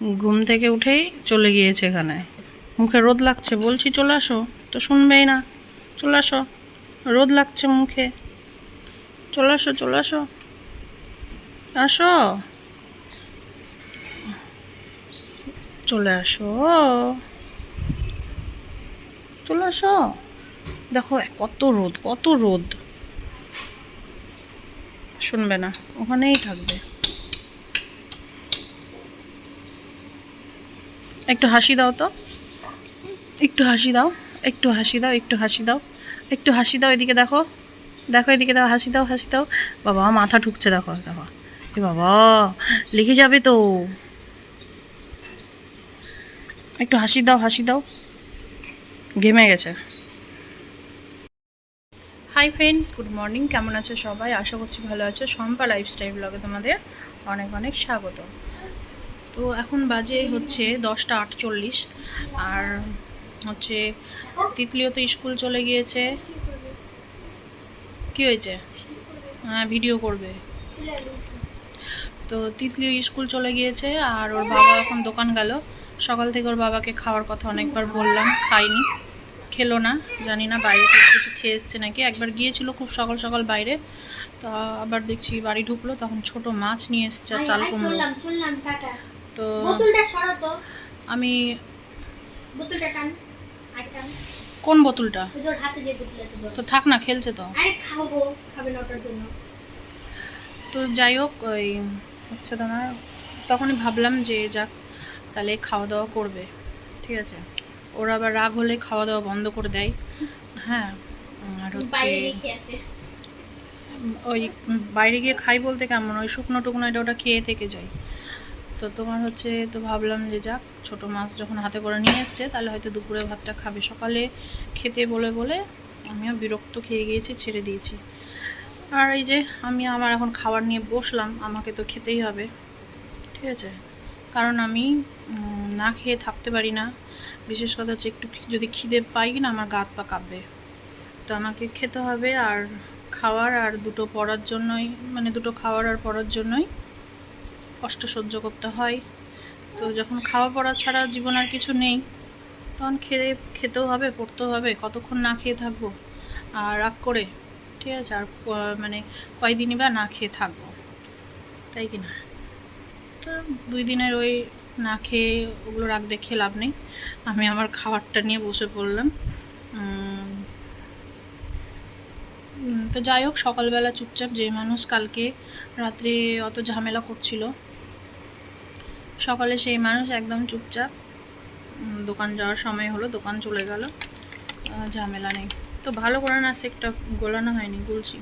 ঘুম থেকে উঠেই চলে গিয়েছে এখানে। মুখে রোদ লাগছে, বলছি, চলে আসো। তো শুনবেই না। চলে আসো। রোদ লাগছে মুখে। চলে আসো চলে আসো। আসো। চলে আসো। চলে আসো। দেখো, কত রোদ কত রোদ। শুনবে না, ওখানেই থাকবে। একটু হাসি দাও তো। একটু হাসি দাও, একটু হাসি দাও, একটু হাসি দাও, একটু হাসি দাও এদিকে দেখো। দেখো এদিকে দাও, হাসি দাও হাসি দাও। বাবা, মাথা ঠুকছে, দেখো দেখো। বাবা লিখে যাবে তো। একটু হাসি দাও হাসি দাও। ঘেমে গেছে। হাই ফ্রেন্ডস গুড মর্নিং কেমন আছো সবাই? আশা করছি ভালো আছো। শম্পা লাইফস্টাইল ব্লগে তোমাদের অনেক অনেক স্বাগত। তো এখন বাজে হচ্ছে দশটা আটচল্লিশ। আর হচ্ছে তিতলিও তো স্কুল চলে গিয়েছে। কি হয়েছে? হ্যাঁ ভিডিও করবে। তো তিতলিও স্কুল চলে গিয়েছে আর ওর বাবা এখন দোকান গেল। সকাল থেকে ওর বাবাকে খাওয়ার কথা অনেকবার বললাম, খাইনি। খেলো না, জানি না বাইরে কিছু খেয়ে এসছে নাকি। একবার গিয়েছিল খুব সকাল সকাল বাইরে, তা আবার দেখছি বাড়ি ঢুকলো, তখন ছোট মাছ নিয়ে এসছে চাল কুমড়ো। তো বোতলটা সরাও তো। আমি বোতলটা টান আর কোন বোতলটা? ওই যে ওর হাতে যে বোতল আছে তো থাক না খেলছে তো। আরে খাব খাবে না ওটার জন্য। তো যাই হোক ওই হচ্ছে তোমার তখনই ভাবলাম যে যাক তাহলে খাওয়া দাওয়া করবে। ঠিক আছে? ওরা আবার রাগ হলে খাওয়া দাওয়া বন্ধ করে দেয়। হ্যাঁ আর হচ্ছে ওই বাইরে গিয়ে খাই বলতে কেমন? ওই শুকনো টুকনো এটা ওটা খেয়ে থেকে যাই তো তোমার হচ্ছে, তো ভাবলাম যে যাক, ছোট মাছ যখন হাতে করে নিয়ে এসছে, তাহলে হয়তো দুপুরে ভাতটা খাবে। সকালে খেতে বলে বলে আমিও বিরক্ত খেয়ে গিয়েছি, ছেড়ে দিয়েছি। আর এই যে আমি আমার এখন খাবার নিয়ে বসলাম, আমাকে তো খেতেই হবে, ঠিক আছে? কারণ আমি না খেয়ে থাকতে পারি না। বিশেষ কথা হচ্ছে একটু যদি খিদে পাই না, আমার গাত পা কাঁপবে। তো আমাকে খেতে হবে, আর খাওয়ার আর দুটো পড়ার জন্যই মানে দুটো খাওয়ার আর পড়ার জন্যই কষ্ট সহ্য করতে হয়। তো যখন খাওয়া পড়া ছাড়া জীবন আর কিছু নেই, তখন খেয়ে খেতেও হবে, পড়তেও হবে, কতক্ষণ না খেয়ে থাকব? আর রাগ করে, ঠিক আছে? আর মানে কয়দিনই বা না খেয়ে থাকব? তাই কি না তো দুই দিনের ওই না খেয়ে ওগুলো রাগ দেখে লাভ নেই। আমি আমার খাবারটা নিয়ে বসে পড়লাম। তো যাই হোক, সকালবেলা চুপচাপ যে মানুষ কালকে রাত্রে অত ঝামেলা করছিল সকালে সেই মানুষ একদম চুপচাপ। দোকান যাওয়ার সময় হলো, দোকান চলে গেল। ঝামেলা নেই। তো ভালো করে না সেকটা গোলানো হয়নি, গুলছি।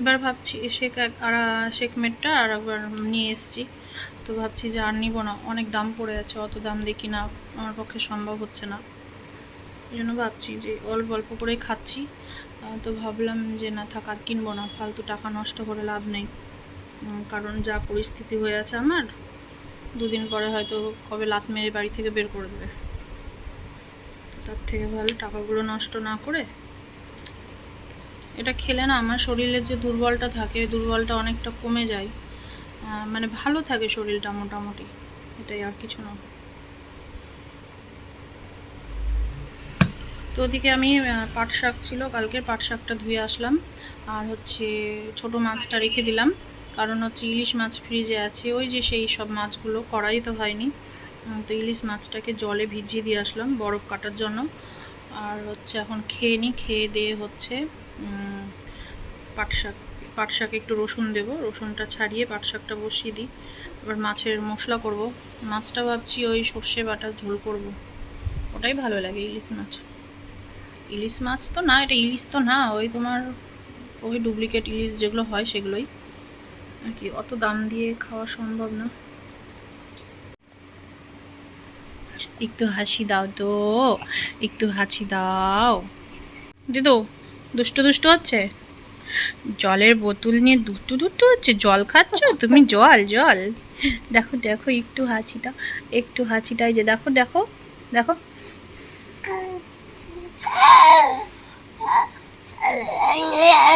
এবার ভাবছি শেক এক, আর শেকমেটটা আর একবার নিয়ে এসেছি। তো ভাবছি যে আর নিবো না, অনেক দাম পড়ে আছে, অত দাম দেখি না আমার পক্ষে সম্ভব হচ্ছে না। এই জন্য ভাবছি যে অল্প অল্প করেই খাচ্ছি। তো ভাবলাম যে না থাক, আর কিনবো না, ফালতু টাকা নষ্ট করে লাভ নেই। কারণ যা পরিস্থিতি হয়ে আছে আমার, দুদিন পরে হয়তো কবে লাত মেরে বাড়ি থেকে বের করে দেবে। তার থেকে ভালো টাকাগুলো নষ্ট না করে, এটা খেলে না আমার শরীরের যে দুর্বলটা থাকে দুর্বলটা অনেকটা কমে যায়। মানে ভালো থাকে শরীরটা মোটামুটি, এটাই আর কিছু না। তো ওদিকে আমি পাট শাক ছিল কালকে পাট শাকটা ধুয়ে আসলাম। আর হচ্ছে ছোট মাছটা রেখে দিলাম। কারণ হচ্ছে ইলিশ মাছ ফ্রিজে আছে। ওই যে সেই সব মাছগুলো করাই তো হয়নি। তো ইলিশ মাছটাকে জলে ভিজিয়ে দিয়ে আসলাম বরফ কাটার জন্য। আর হচ্ছে এখন খেয়ে নিই খেয়ে দিয়ে হচ্ছে পাট শাক, পাট একটু রসুন দেবো। রসুনটা ছাড়িয়ে পাট শাকটা বসিয়ে দিই। এবার মাছের মশলা করব। মাছটা ভাবছি ওই সর্ষে বাটা ঝোল করব। ওটাই ভালো লাগে ইলিশ মাছ। ইলিশ মাছ তো না, এটা ইলিশ তো না, ওই তোমার ওই ডুপ্লিকেট ইলিশ যেগুলো হয় সেগুলোই। আর কি অত দাম দিয়ে খাওয়া সম্ভব না? একটু হাসি দাও তো, একটু হাসি দাও। দিদু, দুষ্টু দুষ্টু হচ্ছে? জলের বোতল নিয়ে দুষ্টু দুষ্টু হচ্ছে? জল খাচ্ছ? তুমি জল জল। দেখো দেখো, একটু হাঁচিটা একটু হাঁচিটাই যে দেখো দেখো দেখো।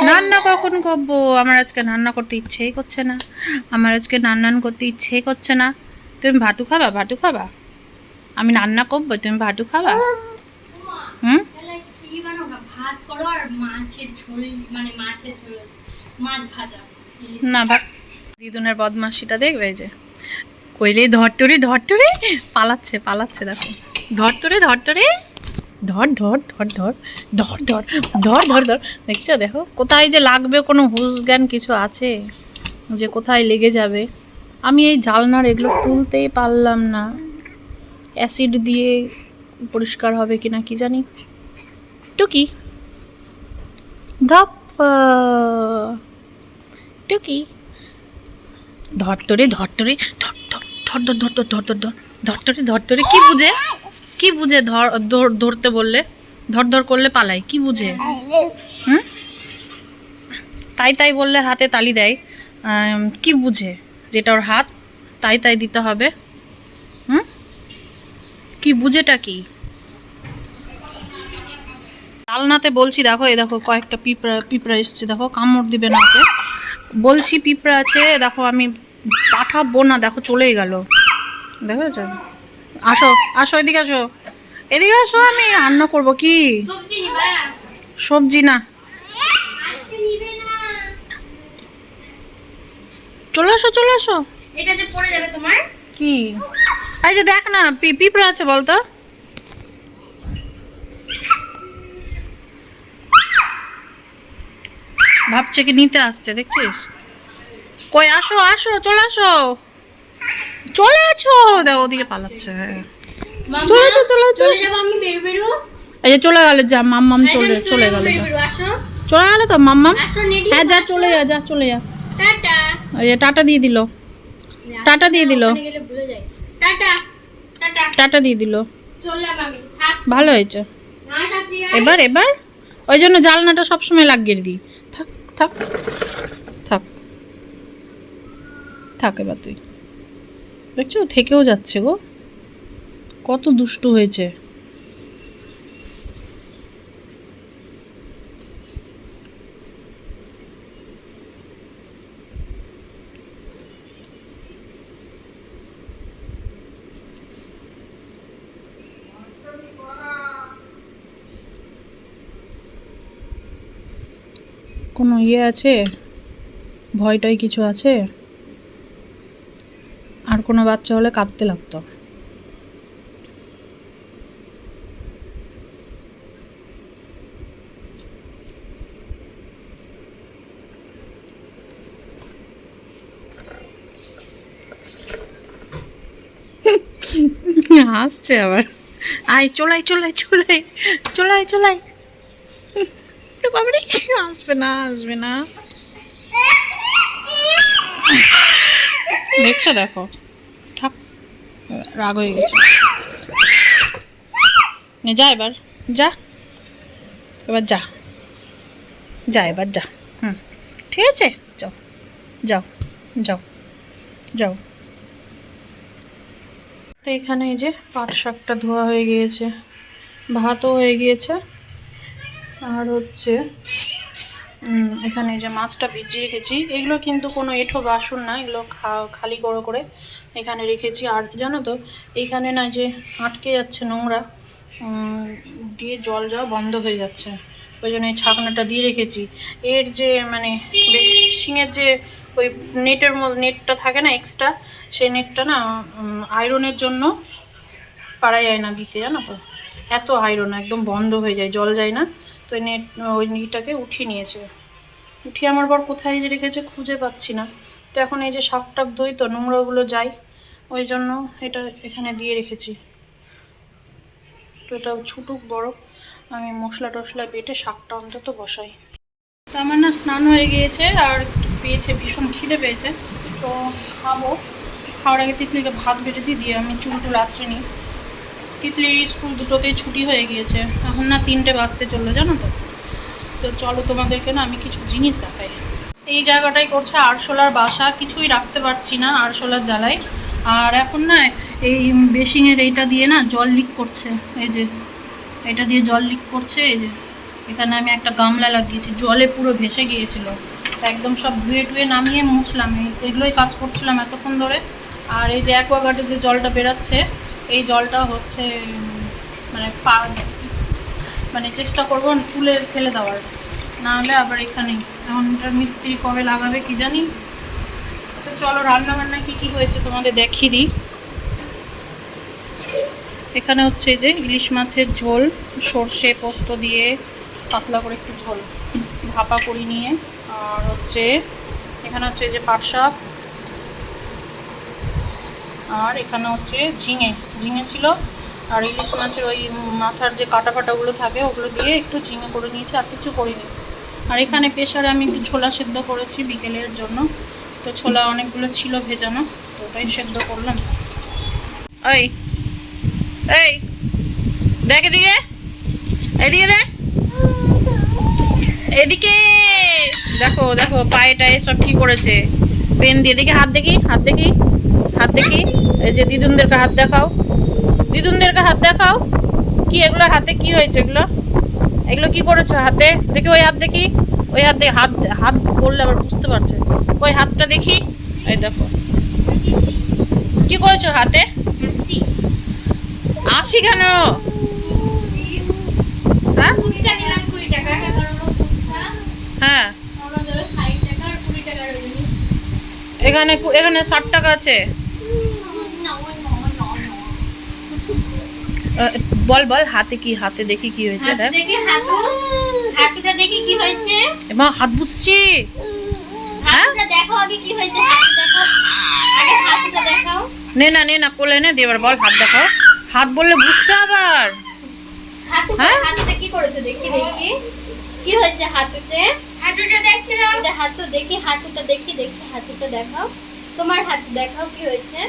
রান্না কখন করব? আমার আজকে রান্না করতে ইচ্ছেই করছে না। আমার আজকে রান্নান করতে ইচ্ছেই করছে না। তুমি ভাটু খাবা? ভাটু খাবা? আমি রান্না করব, তুমি ভাটু খাবা? হুম? না, ভাত দিদুনের বদমাসিটা দেখবে যে। কইলে ধরটরি ধরটরি, পালাচ্ছে পালাচ্ছে, দেখো। ধরটরি ধরটরি। ধর ধর ধর ধর ধর ধর ধর ধর ধর দেখছ দেখো কোথায় যে লাগবে কোনো হুশ জ্ঞান কিছু আছে যে কোথায় লেগে যাবে আমি এই জালনার এগুলো তুলতেই পারলাম না অ্যাসিড দিয়ে পরিষ্কার হবে কি না কি জানি টুকি ধপ টুকি ধরতরে ধরতরে ধর ধর ধর ধর ধর ধর ধর ধর ধরতরে ধরতরে কি বুঝে কি বুঝে ধর, ধর- ধরতে বললে? ধর ধর করলে পালাই কি বুঝে? হুম? তাই তাই বললে হাতে তালি দেয়। কি বুঝে? যেটা ওর হাত, তাই তাই দিতে হবে। হুম? কি বুঝেটা কি? ডালনাতে বলছি, দেখো এই দেখো, কয়েকটা পিঁপড়া পিঁপড়া এসছে, দেখো, কামড় দিবে না ওকে। বলছি পিঁপড়া আছে, দেখো, আমি পাঠাবো না, দেখো, চলেই গেল। দেখেছ? আসো আসো এদিকে আসো। এদিকে আসো আমি রান্না করব কি? সবজি না। চলে আসো চলে আসো। এটা যে পড়ে যাবে তোমার? কি? এই যে দেখ না পিঁপড়া আছে বলতো ভাবছে কি নিতে আসছে দেখছিস? কই আসো আসো চলে আসো। চলে আছো? দেখ ওদিকে পালাচ্ছে। চলে যাও, চলে যাও। চলে যাব আমি বেরু বেরু। এই যে চলে গেল যা মাম্মাম চলে চলে গেল যা। চলে গেল তো মাম্মাম? হ্যাঁ যা চলে যা যা চলে যা। টাটা। এই যে টাটা দিয়ে দিল। টাটা দিয়ে দিল। টাটা। দিয়ে দিল। ভালো হয়েছে। আর। এবার এবার? ওই জন্য জালনাটা সবসময় লাগিয়ে দিই। থাক থাক থাক। থাক এবার তুই। দেখছ? থেকেও যাচ্ছে গো। কত দুষ্টু হয়েছে। কোনো ইয়ে আছে? ভয়টাই কিছু আছে? কোনো বাচ্চা হলে কাঁদতে লাগতো। হাসছে আবার। আয়, চলাই চলাই চলাই চলাই চলাই। বাবারে, আসবে না আসবে না। দেখছ, দেখো। রাগ হয়ে গেছে। যা এবার যা। এবার যা। যা, এবার যা। হুম, ঠিক আছে? যাও যাও যাও যাও। তো এখানে এই যে পাট শাকটা ধোয়া হয়ে গিয়েছে, ভাতও হয়ে গিয়েছে। আর হচ্ছে এখানে যে মাছটা ভিজিয়ে রেখেছি। এগুলো কিন্তু কোনো এঁঠো বাসন না, এগুলো খা- খালি করে করে এখানে রেখেছি। আর জানো তো এইখানে না যে আটকে যাচ্ছে নোংরা দিয়ে জল যাওয়া বন্ধ হয়ে যাচ্ছে। ওই জন্য এই ছাকনাটা দিয়ে রেখেছি। এর যে মানে শিঙের যে ওই নেটের মধ্যে নেটটা থাকে না এক্সট্রা সেই নেটটা না আয়রনের জন্য পারা যায় না দিতে, জানো তো? এত আয়রন একদম বন্ধ হয়ে যায়, জল যায় না। তো নেট, ওই নেটটাকে উঠিয়ে নিয়েছে। উঠিয়ে আমার বর কোথায় যে রেখেছে খুঁজে পাচ্ছি না। তো এখন এই যে শাক টাক দই তো, নোংরাগুলো যায় ওই জন্য এটা এখানে দিয়ে রেখেছি। তো এটা ছুটুক বড়। আমি মশলা টশলা বেটে শাকটা অন্তত বসাই। তো আমার না স্নান হয়ে গিয়েছে আর পেয়েছে, ভীষণ খিদে পেয়েছে। তো খাব। খাওয়ার আগে তিতলিকে ভাত বেটে দিয়ে দিয়ে আমি চুল টুল আছড়ে নিই। তিতলির স্কুল দুটোতেই ছুটি হয়ে গিয়েছে। এখন না তিনটে বাজতে চলল, জানো তো? তো চলো তোমাদেরকে না আমি কিছু জিনিস দেখাই। এই জায়গাটাই করছে আরশোলার বাসা। কিছুই রাখতে পারছি না আরশোলার জ্বালায়। আর এখন না, এই বেসিংয়ের এইটা দিয়ে না জল লিক করছে, এই যে এটা দিয়ে জল লিক করছে, এই যে, এখানে আমি একটা গামলা লাগিয়েছি, জলে পুরো ভেসে গিয়েছিল, একদম সব ধুয়ে টুয়ে নামিয়ে মুছলাম এগুলোই কাজ করছিলাম এতক্ষণ ধরে, আর এই যে অ্যাকোয়াগার্ডের যে জলটা বেরাচ্ছে, এই জলটা হচ্ছে মানে পা মানে চেষ্টা করব তুলে ফেলে দেওয়ার না হলে আবার এখানেই, এখন এটার মিস্ত্রি কবে লাগাবে কি জানি চলো রান্না বান্না কি কি হয়েছে তোমাদের দেখিয়ে দিই। এখানে হচ্ছে যে ইলিশ মাছের ঝোল, সর্ষে পোস্ত দিয়ে পাতলা করে একটু ঝোল ভাপা করি নিয়ে, আর হচ্ছে এখানে হচ্ছে যে পাট শাক, আর এখানে হচ্ছে ঝিঙে ঝিঙে ছিল, আর ইলিশ মাছের ওই মাথার যে কাটা ফাটাগুলো থাকে ওগুলো দিয়ে একটু ঝিঙে করে নিয়েছি, আর কিছু করিনি। আর এখানে প্রেশারে আমি একটু ছোলা সেদ্ধ করেছি বিকেলের জন্য। তো ছোলা অনেকগুলো ছিল ভেজানো, তো ওটাই সেদ্ধ করলাম। এই এই, দেখ এদিকে এদিকে দেখ। এদিকে, দেখো দেখো পায়ে টায়ে সব ঠিক করেছে। পেন দিয়ে দেখি হাত দেখি হাত দেখি হাত দেখি। এই যে দিদুনদেরকে হাত দেখাও। দিদুনদেরকে হাত দেখাও। কি এগুলো হাতে কি হয়েছে এগুলো? এগুলো কি করেছ হাতে? দেখি ওই হাত দেখি। ওই হাত দেখি হাত হাত বললে আবার বুঝতে পারছে। ওই হাতটা দেখি, এই দেখো। কি করেছ হাতে? আসি কেন? হ্যাঁ? হ্যাঁ। এখানে আছে। বল বল, হাতে কি, হাতে দেখি কি হয়েছে দেখে কি হয়েছে? এমা হাত বুঝছি হ্যাঁ? দেখো আগে কি হয়েছে দেখো আগে হাতুটা দেখাও। নে না নে না কোলে নে দিয়ে বল হাত দেখাও। হাত বললে বুঝতে আবার। হ্যাঁ? হাতুটা কি করেছ দেখি দেখি। কি হয়েছে হাতুতে হাতুটা দেখি দাও। হাতু দেখি হাতুটা দেখি দেখি হাতুটা দেখাও। তোমার হাতু দেখাও কি হয়েছে।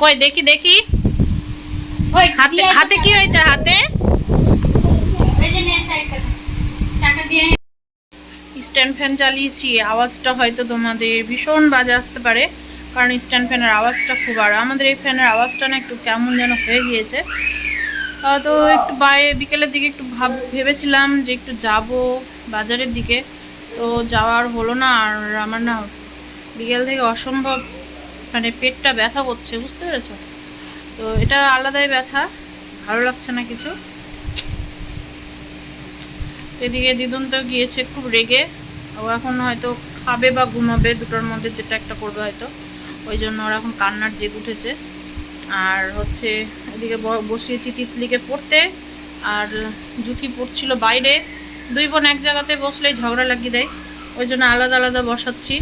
কই দেখি দেখি। হাতে হাতে কি হয়েছে হাতে এই যে নে সাইড টাকা টাকা দিয়ে স্ট্যান্ড ফ্যান চালিয়েছি আওয়াজটা হয়তো তোমাদের ভীষণ বাজে আসতে পারে, কারণ স্ট্যান্ড ফ্যানের আওয়াজটা খুব আর আমাদের এই ফ্যানের আওয়াজটা না একটু কেমন যেন হয়ে গিয়েছে। তো একটু বাইরে বিকেলের দিকে একটু ভাব, ভেবেছিলাম যে একটু যাব বাজারের দিকে, তো যাওয়ার হলো না, আর আমার না বিকেল থেকে অসম্ভব মানে পেটটা ব্যথা করছে, বুঝতে পেরেছ? তো এটা আলাদাই ব্যথা, ভালো লাগছে না কিছু। এদিকে দিদুন তো গিয়েছে খুব রেগে। ও এখন হয়তো খাবে বা ঘুমাবে, দুটোর মধ্যে যেটা একটা করবে হয়তো। ওই জন্য ওরা এখন কান্নার জেদ উঠেছে। আর হচ্ছে এদিকে বসিয়েছি তিতলিকে পড়তে, আর জুথি পড়ছিল বাইরে। দুই বোন এক জায়গাতে বসলেই ঝগড়া লাগিয়ে দেয়। ওই জন্য আলাদা আলাদা বসাচ্ছি।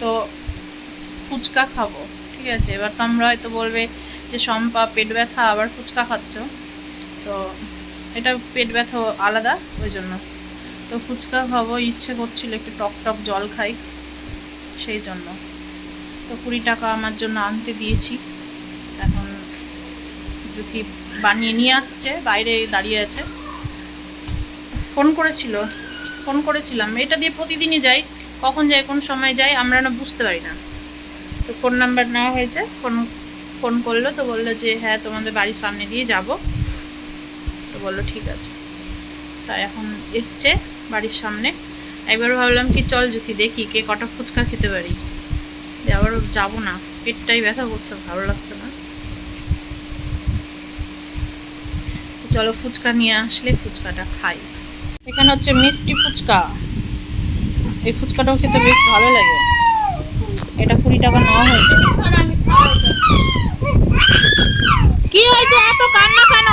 তো ফুচকা খাব, ঠিক আছে? এবার তোমরা হয়তো বলবে যে, শম্পা, পেট ব্যথা, আবার ফুচকা খাচ্ছ। তো এটা পেট ব্যথা আলাদা, ওই জন্য। তো ফুচকা খাব, ইচ্ছে করছিল একটু টক টক জল খাই, সেই জন্য। তো কুড়ি টাকা আমার জন্য আনতে দিয়েছি। এখন যদি বানিয়ে নিয়ে আসছে, বাইরে দাঁড়িয়ে আছে। ফোন করেছিল, ফোন করেছিলাম। এটা দিয়ে প্রতিদিনই যাই, কখন যাই, কোন সময় যাই, আমরা না বুঝতে পারি না। তো ফোন নাম্বার নেওয়া হয়েছে, ফোন ফোন করল, তো বলল যে হ্যাঁ তোমাদের বাড়ির সামনে দিয়ে যাব। তো বলল, ঠিক আছে। তাই এখন এসছে। বাড়ির সামনে। একবার ভাবলাম কি, চল যদি দেখি কে কটা ফুচকা খেতে পারি। আবার যাব না। পেটটাই ব্যথা করছে, ভালো লাগছে না। চলো ফুচকা নিয়ে আসলে ফুচকাটা খাই। এখানে হচ্ছে মিষ্টি ফুচকা। এই ফুচকাটাও খেতে বেশ ভালো লাগে। এটা কুড়ি টাকা নেওয়া হয়েছে। কি হয়েছে? এত কান্না কেন?